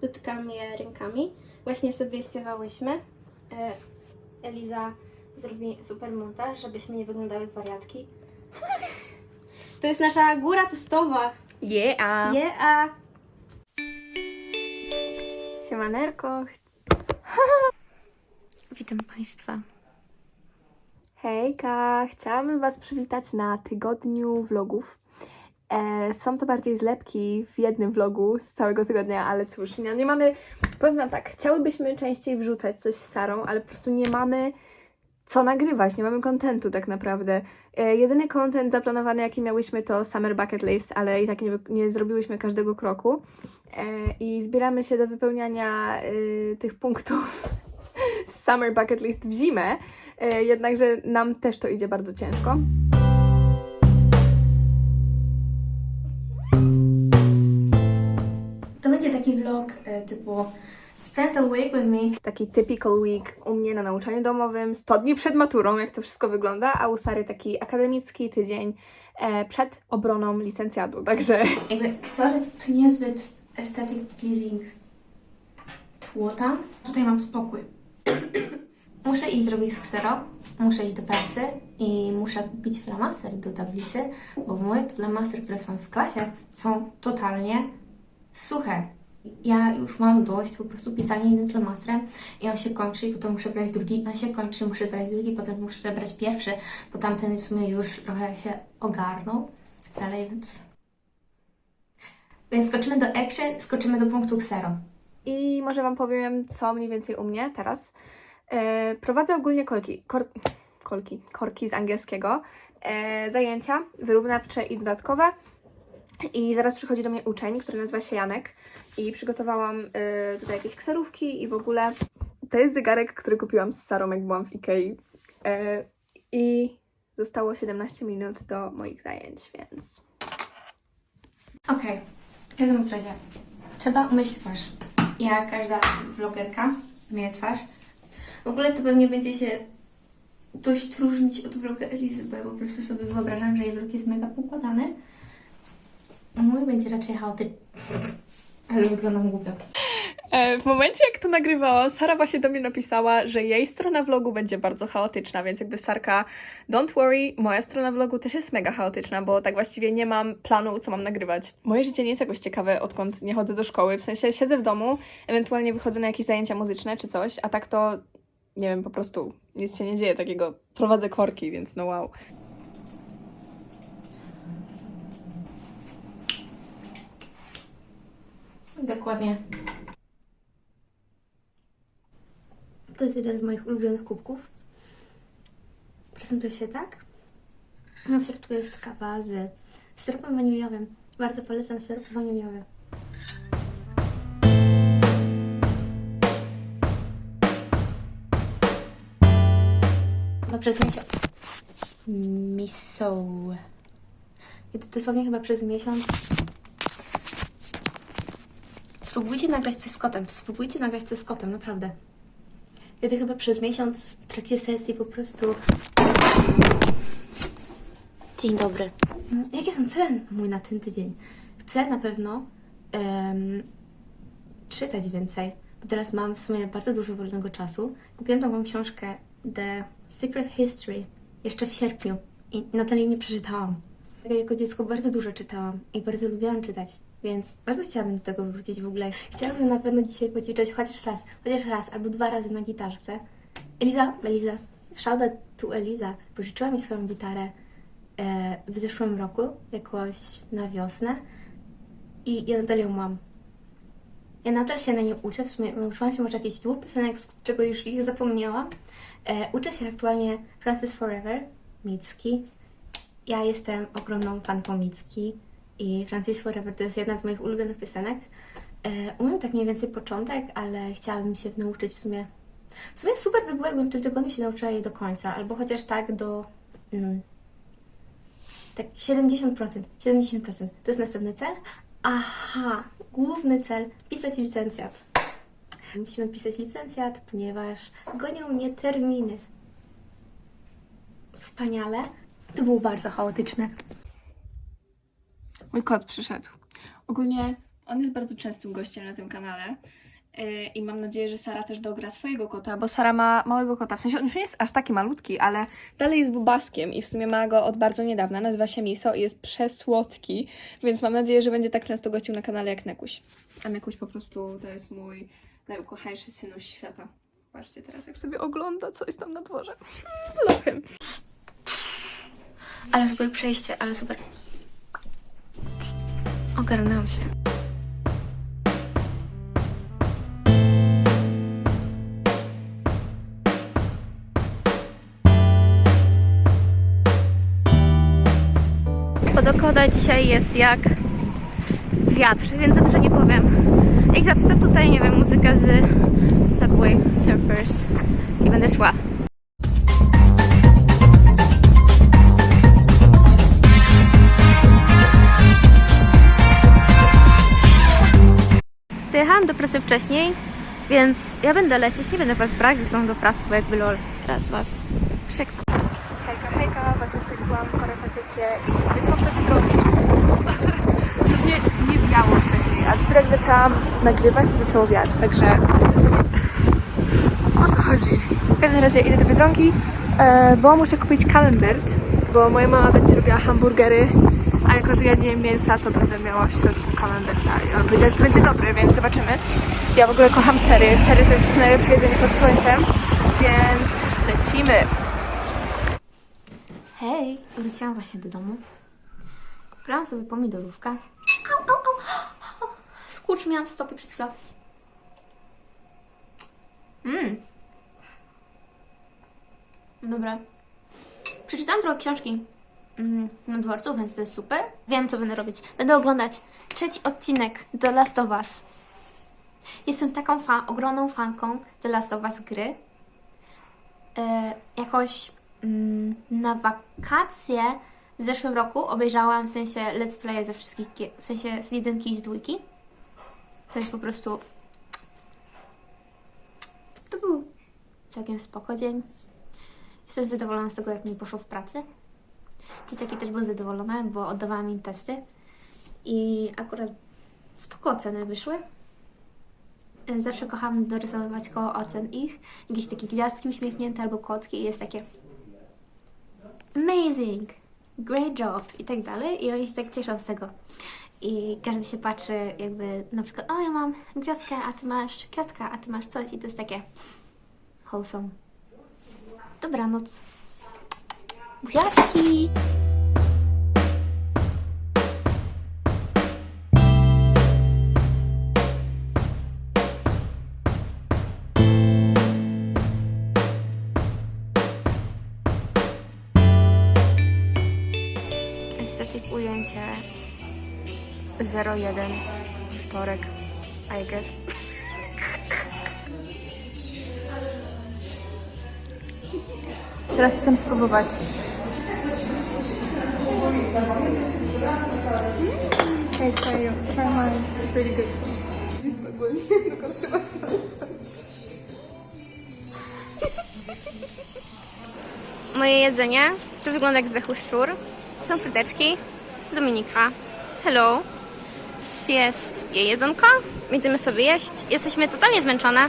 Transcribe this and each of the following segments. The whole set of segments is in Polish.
dotykamy je rękami. Właśnie sobie śpiewałyśmy. E, Eliza zrobi super montaż, żebyśmy nie wyglądały jak wariatki. To jest nasza góra testowa. Yeah. Yeah. Siemanerko. Witam Państwa. Hejka, chciałabym Was przywitać na tygodniu vlogów. E, są to bardziej zlepki w jednym vlogu z całego tygodnia, ale cóż, nie, nie mamy. Powiem Wam tak, chciałybyśmy częściej wrzucać coś z Sarą, ale po prostu nie mamy co nagrywać, nie mamy kontentu tak naprawdę. E, jedyny kontent zaplanowany, jaki miałyśmy, to Summer Bucket List, ale i tak nie, nie zrobiłyśmy każdego kroku. E, I zbieramy się do wypełniania e, tych punktów z Summer Bucket List w zimę. E, jednakże nam też to idzie bardzo ciężko. Vlog e, typu Spend a week with me. Taki typical week u mnie na nauczaniu domowym, 100 dni przed maturą, jak to wszystko wygląda, a u Sary taki akademicki tydzień e, przed obroną licencjatu. Także Jakby, sorry, to niezbyt aesthetic pleasing tło tam. Tutaj mam spokój. Muszę iść zrobić ksero, muszę iść do pracy i muszę kupić flamaster do tablicy, bo moje flamastery, które są w klasie, są totalnie suche. Ja już mam dość po prostu pisania jednym flamastrem i on się kończy i potem muszę brać drugi, on się kończy, muszę brać drugi, potem muszę brać pierwszy, bo tamten w sumie już trochę się ogarnął. Dalej, więc... Więc skoczymy do action, skoczymy do punktu ksero. i może Wam powiem, co mniej więcej u mnie teraz. E, prowadzę ogólnie kolki, kor, kolki, korki z angielskiego, e, zajęcia wyrównawcze i dodatkowe. I zaraz przychodzi do mnie uczeń, który nazywa się Janek i przygotowałam e, tutaj jakieś kserówki i w ogóle to jest zegarek, który kupiłam z Sarą, jak byłam w Ikei. E, I zostało 17 minut do moich zajęć, więc Okej, w każdym razie trzeba umyć twarz. Ja, każda vlogerka, myję twarz. W ogóle to pewnie będzie się dość różnić od vloga Elizy, bo po prostu sobie wyobrażam, że jej vlog jest mega poukładany. Mój będzie raczej chaotyczny. Ale wyglądam głupio. E, W momencie, jak to nagrywałam, Sara właśnie do mnie napisała, że jej strona vlogu będzie bardzo chaotyczna, więc jakby Sarka, don't worry, moja strona vlogu też jest mega chaotyczna, bo tak właściwie nie mam planu, co mam nagrywać. Moje życie nie jest jakoś ciekawe, odkąd nie chodzę do szkoły, w sensie siedzę w domu, ewentualnie wychodzę na jakieś zajęcia muzyczne czy coś, a tak to, nie wiem, po prostu nic się nie dzieje takiego. Prowadzę korki, więc no wow. Dokładnie. To jest jeden z moich ulubionych kubków. Prezentuje się tak. No w środku jest kawa z syropem waniliowym. Bardzo polecam syrop waniliowy. Przez miesiąc. Miso. I to dosłownie chyba przez miesiąc Spróbujcie nagrać coś z kotem. Spróbujcie nagrać coś z kotem, naprawdę. Ja to chyba przez miesiąc w trakcie sesji po prostu. Dzień dobry. Mm, Jakie są cele mój na ten tydzień? Chcę na pewno em, czytać więcej, bo teraz mam w sumie bardzo dużo wolnego czasu. Kupiłam taką książkę The Secret History jeszcze w sierpniu i nadal jej nie przeczytałam. Tak jako dziecko bardzo dużo czytałam i bardzo lubiłam czytać, więc bardzo chciałabym do tego wrócić w ogóle. Chciałabym na pewno dzisiaj poćwiczyć chociaż raz, chociaż raz albo dwa razy na gitarze. Eliza, Eliza, shout out to Eliza, pożyczyła mi swoją gitarę e, w zeszłym roku, jakoś na wiosnę i ja nadal ją mam. Ja nadal się na niej uczę, w sumie nauczyłam się może jakichś dwóch piosenek, z czego już ich zapomniałam. E, uczę się aktualnie Francis Forever, Micki. Ja jestem ogromną fanką Micki i Francis Forever to jest jedna z moich ulubionych piosenek. E, umiem tak mniej więcej początek, ale chciałabym się nauczyć w sumie. W sumie super by było, jakbym w tym tygodniu się nauczyła jej do końca, albo chociaż tak do. Mm, tak 70%. 70%. To jest następny cel. Aha, główny cel pisać licencjat. Musimy pisać licencjat, ponieważ gonią mnie terminy. Wspaniale. To było bardzo chaotyczne. Mój kot przyszedł. Ogólnie on jest bardzo częstym gościem na tym kanale. Yy, I mam nadzieję, że Sara też dogra swojego kota, bo Sara ma małego kota. W sensie on już nie jest aż taki malutki, ale dalej jest bubaskiem i w sumie ma go od bardzo niedawna. Nazywa się Miso i jest przesłodki, więc mam nadzieję, że będzie tak często gościł na kanale jak Nekuś. A Nekuś po prostu to jest mój najukochańszy synuś świata. Patrzcie teraz, jak sobie ogląda, co jest tam na dworze. Love him. Ale super przejście, ale super. Ogarnęłam się. Podokoda dzisiaj jest jak wiatr, więc za dużo nie powiem. Jak zawsze tutaj, nie wiem, muzyka z Subway Surfers i będę szła. Pracy wcześniej, więc ja będę lecieć, nie będę was brać ze sobą do pracy, bo jakby lol, raz was przeknę. Hejka, hejka, właśnie skończyłam korepetycję i wyszłam do Biedronki. Sobie nie wiało wcześniej, a dopiero jak zaczęłam nagrywać, to zaczęło wiać, także o co chodzi? W każdym razie idę do Biedronki, e, bo muszę kupić camembert, bo moja mama będzie robiła hamburgery, a jako, że ja nie jem mięsa, to będę miała w środku camemberta i on powiedział, że to będzie dobre, więc zobaczymy. Ja w ogóle kocham sery, sery to jest najlepsze jedzenie pod słońcem, więc lecimy. Hej, wróciłam właśnie do domu. Grałam sobie pomidorówkę. Au, au, au. Skurcz miałam w stopie przez chwilę. Mmm. Dobra. Przeczytałam trochę książki na dworcu, więc to jest super. Wiem, co będę robić. Będę oglądać trzeci odcinek The Last of Us. Jestem taką fan, ogromną fanką The Last of Us gry. E, jakoś mm, na wakacje w zeszłym roku obejrzałam w sensie let's play ze wszystkich, w sensie z jedynki i z dwójki. To jest po prostu... To był całkiem spoko dzień. Jestem zadowolona z tego, jak mi poszło w pracy. Dzieciaki też były zadowolone, bo oddawałam im testy. I akurat spoko oceny wyszły. Zawsze kocham dorysowywać koło ocen ich. Jakieś takie gwiazdki uśmiechnięte albo kotki i jest takie amazing, great job i tak dalej. I oni się tak cieszą z tego. I każdy się patrzy jakby na przykład, o ja mam gwiazdkę, a ty masz kwiatka, a ty masz coś i to jest takie wholesome. Dobranoc. Buziaczki! Estetyk ujęcie 01 wtorek, I guess. Teraz chcę spróbować. Hey, try, your- try mine. It's really good. Moje jedzenie to wygląda jak zdechły szczur. Są fryteczki z Dominika. Hello. Jest jej jedzonko. Będziemy sobie jeść. Jesteśmy totalnie zmęczone.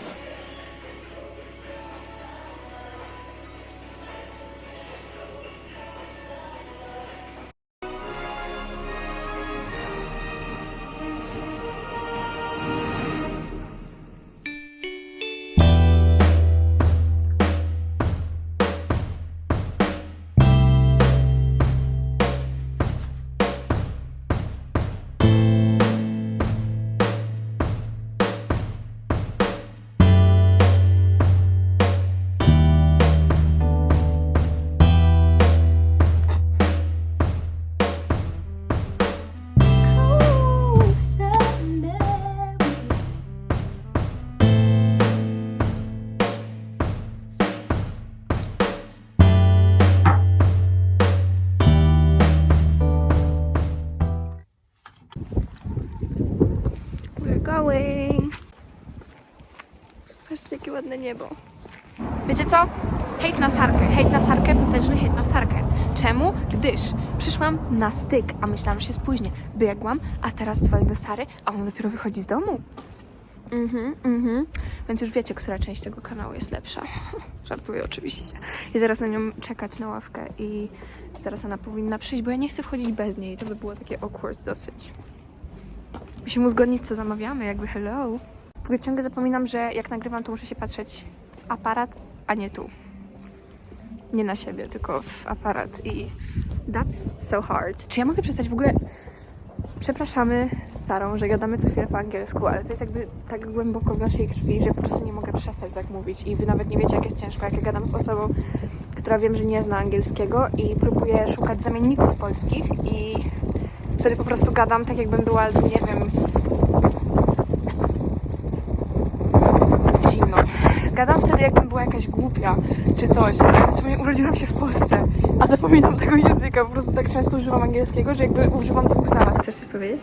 Ładne niebo. Wiecie co? Hejt na sarkę, hejt na sarkę, potężny hejt na sarkę. Czemu? Gdyż przyszłam na styk, a myślałam, że się spóźnię. Biegłam, a teraz dzwonię do Sary, a ona dopiero wychodzi z domu. Mhm, mhm. Więc już wiecie, która część tego kanału jest lepsza. Żartuję oczywiście. I zaraz na nią czekać na ławkę i zaraz ona powinna przyjść, bo ja nie chcę wchodzić bez niej. To by było takie awkward dosyć. Musimy uzgodnić, co zamawiamy, jakby hello. Ogóle ciągle zapominam, że jak nagrywam, to muszę się patrzeć w aparat, a nie tu. Nie na siebie, tylko w aparat i that's so hard. Czy ja mogę przestać w ogóle... Przepraszamy starą, że gadamy co chwilę po angielsku, ale to jest jakby tak głęboko w naszej krwi, że po prostu nie mogę przestać tak mówić i wy nawet nie wiecie, jak jest ciężko, jak ja gadam z osobą, która wiem, że nie zna angielskiego i próbuję szukać zamienników polskich i wtedy po prostu gadam tak, jakbym była, nie wiem, Gadam wtedy, jakbym była jakaś głupia, czy coś. Ja zupełnie urodziłam się w Polsce, a zapominam tego języka. Po prostu tak często używam angielskiego, że jakby używam dwóch naraz. Chcesz coś powiedzieć?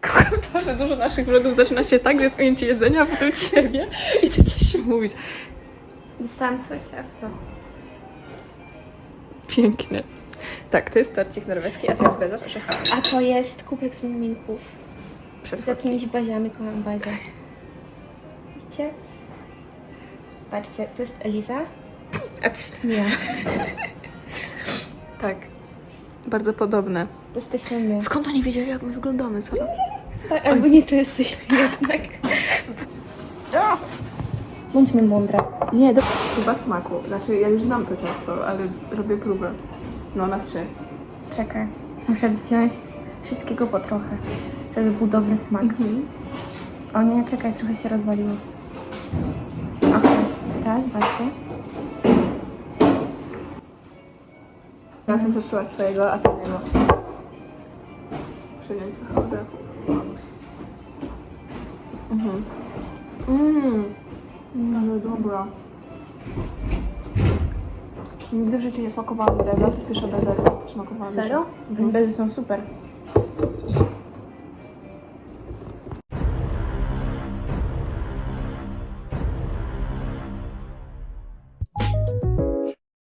Kocham to, że dużo naszych vlogów zaczyna się tak, że jest ujęcie jedzenia, a potem ciebie i ty coś mówisz. Dostałam swoje ciasto. Pięknie. Tak, to jest torcik norweski, a to jest orzechami. A to jest kubek z muminków. Z jakimiś baziami, kocham bazie. Widzicie? Patrzcie, to jest Eliza, a to jest Mia. Tak. Bardzo podobne. To jesteśmy my. Skąd oni wiedzieli, jak my wyglądamy, co? Tak, albo nie, to jesteś ty jednak. Bądźmy mądre. Nie, do... Chyba smaku. Znaczy, ja już znam to ciasto, ale robię próbę. No, na trzy. Czekaj, muszę wziąć wszystkiego po trochę, żeby był dobry smak. O nie, czekaj, trochę się rozwaliło. Okej, raz, dwa, trzy. Teraz muszę spróbować twojego, a ty mojego. Przyjąć trochę oddechu. Mhm. Mmm. Ale dobra. Nigdy w życiu nie smakowałam beza, to jest pierwsza jaką smakowałam. Serio? Mhm. Bezy są super.